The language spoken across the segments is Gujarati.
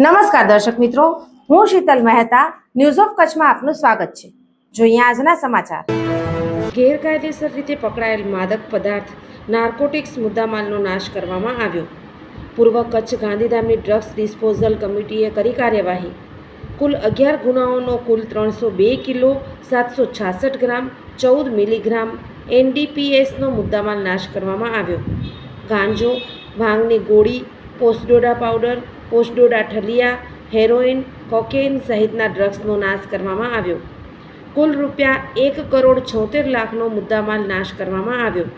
નમસ્કાર દર્શક મિત્રો, હું શીતલ મહેતા ન્યૂઝ ઓફ કચ્છમાં આપનું સ્વાગત છે. જોઈએ આજના સમાચાર. ગેરકાયદેસર રીતે પકડાયેલ માદક પદાર્થ નાર્કોટિક્સ મુદ્દામાલનો નાશ કરવામાં આવ્યો. પૂર્વ કચ્છ ગાંધીધામની ડ્રગ્સ ડિસ્પોઝલ કમિટીએ કરી કાર્યવાહી. કુલ અગિયાર ગુનાઓનો કુલ ત્રણસો બે કિલો, સાતસો છાસઠ ગ્રામ, ચૌદ મિલીગ્રામ એનડીપીએસનો મુદ્દામાલ નાશ કરવામાં આવ્યો. ગાંજો ભાંગની ગોળી, પોસ્ટડોડા પાવડર પોસ્ટડોડા ઠલિયા, હેરોઇન, કોકેઇન સહિતના ડ્રગ્સનો નાશ કરવામાં આવ્યો. કુલ રૂપિયા એક કરોડ છોતેર લાખનો મુદ્દામાલ નાશ કરવામાં આવ્યો.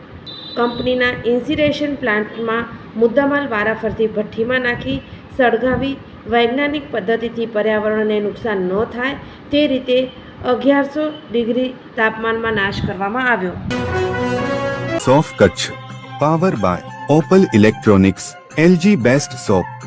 કંપનીના ઇન્સિરેશન પ્લાન્ટમાં મુદ્દામાલ વારાફરતી ભઠ્ઠીમાં નાખી, સળગાવી, વૈજ્ઞાનિક પદ્ધતિથી પર્યાવરણને નુકસાન ન થાય તે રીતે અગિયારસો ડિગ્રી તાપમાનમાં નાશ કરવામાં આવ્યો. સોફ Kutch, power by Opal electronics, LG best shop